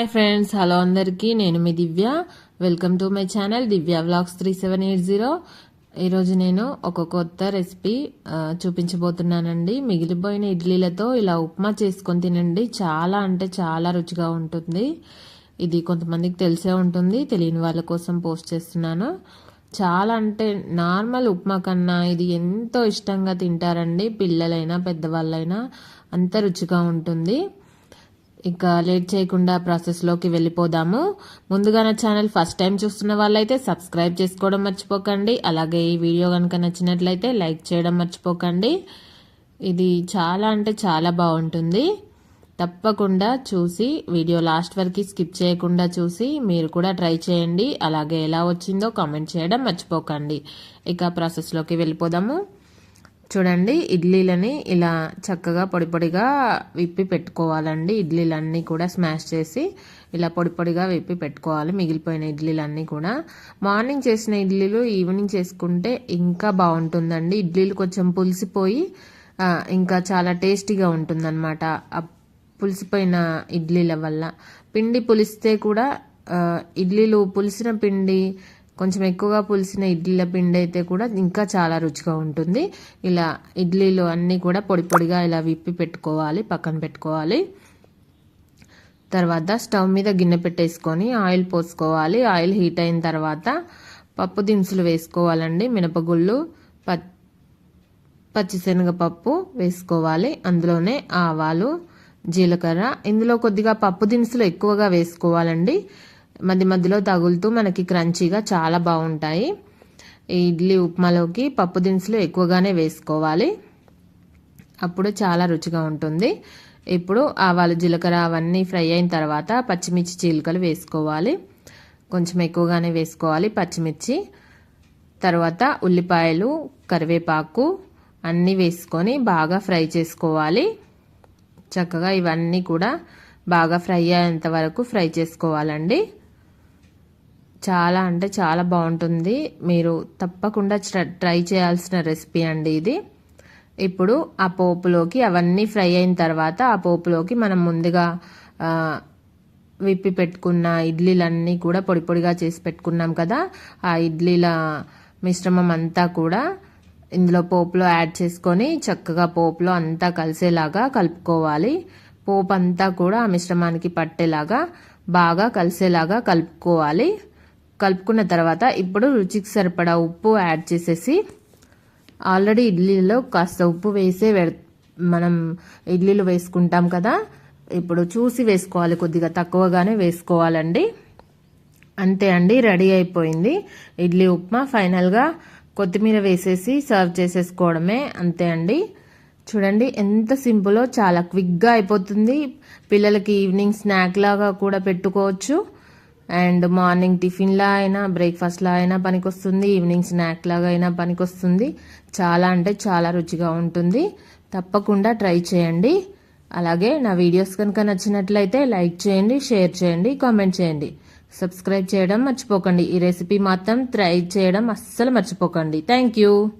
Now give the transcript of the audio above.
Hi friends hello అందరికీ. నేను మీ Divya. Welcome to my channel Divya vlogs three seven eight zero. ఈరోజు నేను ఒక కొత్త రెసిపీ చూపించబోతున్నానండి. మిగిలిపోయిన ఇడ్లీలతో ఇలా ఉప్మా చేసుకొని తినండి. చాలా అంటే చాలా రుచిగా ఉంటుంది. ఇది కొంతమందికి తెలిసే ఉంటుంది. తెలియని వాళ్ళ కోసం పోస్ట్ చేస్తున్నాను. చాలా అంటే నార్మల్ ఉప్మా కన్నా ఇది ఎంతో ఇష్టంగా తింటారండి. పిల్లలైనా పెద్దవాళ్ళైనా అంత రుచిగా ఉంటుంది. ఇక లేట్ చేయకుండా ప్రాసెస్లోకి వెళ్ళిపోదాము. ముందుగా నా ఛానల్ ఫస్ట్ టైం చూస్తున్న వాళ్ళైతే సబ్స్క్రైబ్ చేసుకోవడం మర్చిపోకండి. అలాగే ఈ వీడియో కనుక నచ్చినట్లయితే లైక్ చేయడం మర్చిపోకండి. ఇది చాలా అంటే చాలా బాగుంటుంది. తప్పకుండా చూసి వీడియో లాస్ట్ వరకు స్కిప్ చేయకుండా చూసి మీరు కూడా ట్రై చేయండి. అలాగే ఎలా వచ్చిందో కామెంట్ చేయడం మర్చిపోకండి. ఇక ప్రాసెస్లోకి వెళ్ళిపోదాము. చూడండి ఇడ్లీలని ఇలా చక్కగా పొడి పొడిగా విప్పి పెట్టుకోవాలండి. ఇడ్లీలన్నీ కూడా స్మాష్ చేసి ఇలా పొడి పొడిగా విప్పి పెట్టుకోవాలి. మిగిలిపోయిన ఇడ్లీలన్నీ కూడా. మార్నింగ్ చేసిన ఇడ్లీలు ఈవినింగ్ చేసుకుంటే ఇంకా బాగుంటుందండి. ఇడ్లీలు కొంచెం పులిసిపోయి ఇంకా చాలా టేస్టీగా ఉంటుందన్నమాట. ఆ పులిసిపోయిన ఇడ్లీల వల్ల. పిండి పులిస్తే కూడా ఇడ్లీలు పులిసిన పిండి కొంచెం ఎక్కువగా పులిసిన ఇడ్లీల పిండి అయితే కూడా ఇంకా చాలా రుచిగా ఉంటుంది. ఇలా ఇడ్లీలు అన్నీ కూడా పొడి పొడిగా ఇలా విప్పి పెట్టుకోవాలి పక్కన పెట్టుకోవాలి. తర్వాత స్టవ్ మీద గిన్నె పెట్టేసుకొని ఆయిల్ పోసుకోవాలి. ఆయిల్ హీట్ అయిన తర్వాత పప్పు దినుసులు వేసుకోవాలండి. మినపగుళ్ళు ప పచ్చిశనగపప్పు వేసుకోవాలి. అందులోనే ఆవాలు జీలకర్ర. ఇందులో కొద్దిగా పప్పు దినుసులు ఎక్కువగా వేసుకోవాలండి. మధ్య మధ్యలో తగులుతూ మనకి క్రంచీగా చాలా బాగుంటాయి. ఇడ్లీ ఉప్మాలోకి పప్పు దినుసులు ఎక్కువగానే వేసుకోవాలి. అప్పుడు చాలా రుచిగా ఉంటుంది. ఇప్పుడు ఆవాలు జీలకర్ర అవన్నీ ఫ్రై అయిన తర్వాత పచ్చిమిర్చి చీలికలు వేసుకోవాలి. కొంచెం ఎక్కువగానే వేసుకోవాలి పచ్చిమిర్చి. తర్వాత ఉల్లిపాయలు కరివేపాకు అన్నీ వేసుకొని బాగా ఫ్రై చేసుకోవాలి. చక్కగా ఇవన్నీ కూడా బాగా ఫ్రై అయ్యేంత వరకు ఫ్రై చేసుకోవాలండి. చాలా అంటే చాలా బాగుంటుంది. మీరు తప్పకుండా ట్రై చేయాల్సిన రెసిపీ అండి ఇది. ఇప్పుడు ఆ పోపులోకి అవన్నీ ఫ్రై అయిన తర్వాత ఆ పోపులోకి మనం ముందుగా విప్పి పెట్టుకున్న ఇడ్లీలన్నీ కూడా పొడి పొడిగా చేసి పెట్టుకున్నాం కదా. ఆ ఇడ్లీల మిశ్రమం అంతా కూడా ఇందులో పోపులో యాడ్ చేసుకొని చక్కగా పోపులో అంతా కలిసేలాగా కలుపుకోవాలి. పోపు అంతా కూడా ఆ మిశ్రమానికి పట్టేలాగా బాగా కలిసేలాగా కలుపుకోవాలి. కలుపుకున్న తర్వాత ఇప్పుడు రుచికి సరిపడా ఉప్పు యాడ్ చేసేసి ఆల్రెడీ ఇడ్లీలో కాస్త ఉప్పు వేసే మనం ఇడ్లీలు వేసుకుంటాం కదా ఇప్పుడు చూసి వేసుకోవాలి కొద్దిగా తక్కువగానే వేసుకోవాలండి. అంతే అండి రెడీ అయిపోయింది. ఇడ్లీ ఉప్మా ఫైనల్గా కొత్తిమీర వేసేసి సర్వ్ చేసేసుకోవడమే అంతే అండి. చూడండి ఎంత సింపులో చాలా క్విక్గా అయిపోతుంది. పిల్లలకి ఈవినింగ్ స్నాక్ లాగా కూడా పెట్టుకోవచ్చు. అండ్ మార్నింగ్ టిఫిన్లా అయినా బ్రేక్ఫాస్ట్లా అయినా పనికొస్తుంది. ఈవినింగ్ స్నాక్ లాగా అయినా పనికొస్తుంది. చాలా అంటే చాలా రుచిగా ఉంటుంది. తప్పకుండా ట్రై చేయండి. అలాగే నా వీడియోస్ కనుక నచ్చినట్లయితే లైక్ చేయండి షేర్ చేయండి కామెంట్ చేయండి. సబ్స్క్రైబ్ చేయడం మర్చిపోకండి. ఈ రెసిపీ మాత్రం ట్రై చేయడం అస్సలు మర్చిపోకండి. Thank you.